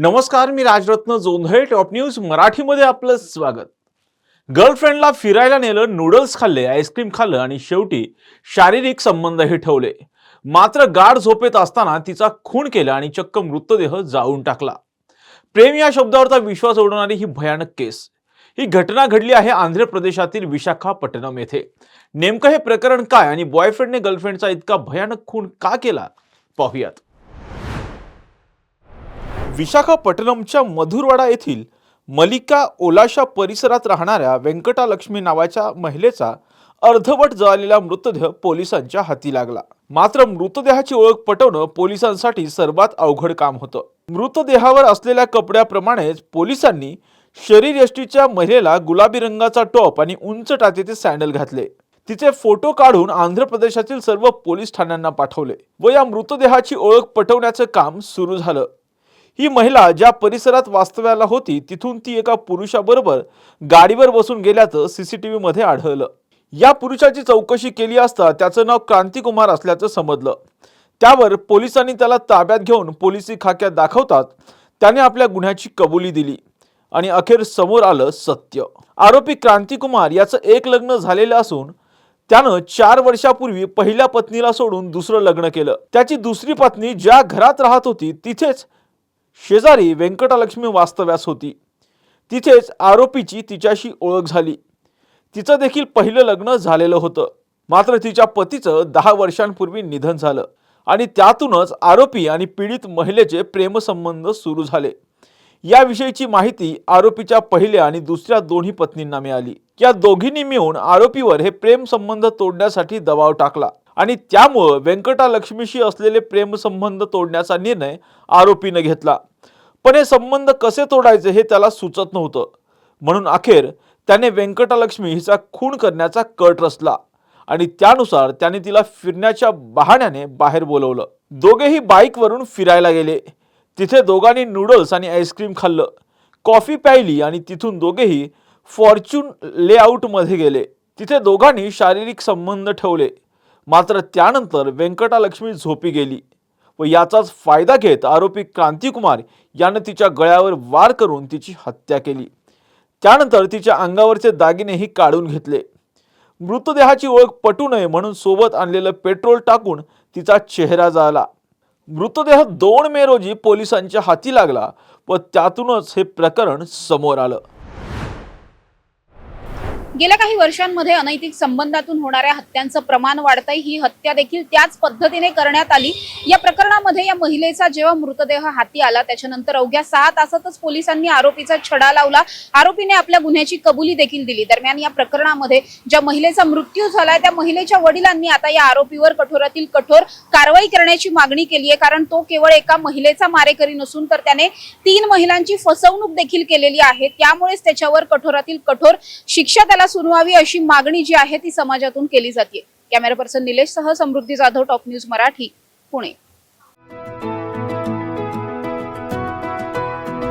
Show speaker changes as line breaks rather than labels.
नमस्कार मी Rajratna Jondhale top news मराठीमध्ये आपलं स्वागत. गर्लफ्रेंडला फिरायला नेलं नूडल्स खाल्ले आईस्क्रीम खाल्लं आणि शेवटी शारीरिक संबंधही ठेवले. मात्र गाढ झोपेत असताना तिचा खून केला आणि चक्क मृतदेह जाळून टाकला. प्रेम या शब्दावरचा विश्वास उडवणारी ही भयानक केस. ही घटना घडली आहे आंध्र प्रदेशातील विशाखापट्टणम येथे. नेमकं हे प्रकरण काय आणि बॉयफ्रेंडने गर्लफ्रेंडचा इतका भयानक खून का केला? पाहूयात. विशाखापट्टणमच्या मधुरवाडा येथील मलिका ओलाशा परिसरात राहणाऱ्या व्यंकटालक्ष्मी नावाच्या महिलेचा अर्धवट जळालेला मृतदेह पोलिसांच्या हाती लागला. मात्र मृतदेहाची ओळख पटवणं पोलिसांसाठी सर्वात अवघड काम होतं. मृतदेहावर असलेल्या कपड्याप्रमाणेच पोलिसांनी शरीरयष्टीच्या महिलेला गुलाबी रंगाचा टॉप आणि उंच टाचेचे सँडल घातले. तिचे फोटो काढून आंध्र प्रदेशातील सर्व पोलीस ठाण्यांना पाठवले व या मृतदेहाची ओळख पटवण्याचं काम सुरू झालं. ही महिला ज्या परिसरात वास्तव्याला होती तिथून ती एका पुरुषाबरोबर गाडीवर बसून गेल्याचं सीसीटीव्ही मध्ये आढळलं. या पुरुषाची चौकशी केली असता त्याचं नाव क्रांतिकुमार असल्याचं समजलं. त्यावर पोलिसांनी त्याला ताब्यात घेऊन पोलिसी खाक्यात दाखवतात त्याने आपल्या गुन्ह्याची कबुली दिली आणि अखेर समोर आलं सत्य. आरोपी क्रांतिकुमार याचं एक लग्न झालेलं असून त्यानं चार वर्षापूर्वी पहिल्या पत्नीला सोडून दुसरं लग्न केलं. त्याची दुसरी पत्नी ज्या घरात राहत होती तिथेच शेजारी व्यंकटलक्ष्मी वास्तव्यास होती. तिथेच आरोपीची तिच्याशी ओळख झाली. तिचं देखील पहिलं लग्न झालेलं होतं. मात्र तिच्या पतीचं दहा वर्षांपूर्वी निधन झालं आणि त्यातूनच आरोपी आणि पीडित महिलेचे प्रेमसंबंध सुरू झाले. याविषयीची माहिती आरोपीच्या पहिल्या आणि दुसऱ्या दोन्ही पत्नींना मिळाली. या दोघींनी मिळून आरोपीवर हे प्रेमसंबंध तोडण्यासाठी दबाव टाकला आणि त्यामुळं व्यंकटालक्ष्मीशी असलेले प्रेमसंबंध तोडण्याचा निर्णय आरोपीनं घेतला. पण हे संबंध कसे तोडायचे हे त्याला सुचत नव्हतं. म्हणून अखेर त्याने व्यंकटालक्ष्मी हिचा खून करण्याचा कट रचला आणि त्यानुसार त्याने तिला फिरण्याच्या बहाण्याने बाहेर बोलवलं. दोघेही बाईकवरून फिरायला गेले. तिथे दोघांनी नूडल्स आणि आईस्क्रीम खाल्लं. कॉफी प्यायली आणि तिथून दोघेही फॉर्च्यून लेआउटमध्ये गेले. तिथे दोघांनी शारीरिक संबंध ठेवले. मात्र त्यानंतर व्यंकटालक्ष्मी झोपी गेली. व याचाच फायदा घेत आरोपी क्रांतिकुमार यानं तिच्या गळ्यावर वार करून तिची हत्या केली. त्यानंतर तिच्या अंगावरचे दागिनेही काढून घेतले. मृतदेहाची ओळख पटू नये म्हणून सोबत आणलेलं पेट्रोल टाकून तिचा चेहरा जाळला मृतदेह दोन मे रोजी पोलिसांच्या हाती लागला व त्यातूनच हे प्रकरण समोर आलं.
गेल्या काही वर्षांमध्ये अनैतिक संबंधातून होणाऱ्या हत्यांचं प्रमाण वाढतंय. ही हत्या देखील त्याच पद्धतीने करण्यात आली. या प्रकरणामध्ये या महिलेचा जेव्हा मृतदेह हाती आला त्याच्यानंतर अवघ्या सहा तासातच पोलिसांनी आरोपीचा छडा लावला. आरोपीने आपल्या गुन्ह्याची कबुली देखील दिली. दरम्यान या प्रकरणामध्ये ज्या महिलेचा मृत्यू झालाय त्या महिलेच्या वडिलांनी आता या आरोपीवर कठोरातील कठोर कारवाई करण्याची मागणी केली आहे कारण तो केवळ एका महिलेचा मारेकरी नसून तर त्याने तीन महिलांची फसवणूक देखील केलेली आहे. त्यामुळेच त्याच्यावर कठोरातील कठोर शिक्षा त्याला सुरू व्हावी अशी मागणी जी आहे ती समाजातून केली जाते कॅमेरा पर्सन निलेश सह समृद्धी जाधव टॉप न्यूज मराठी पुणे.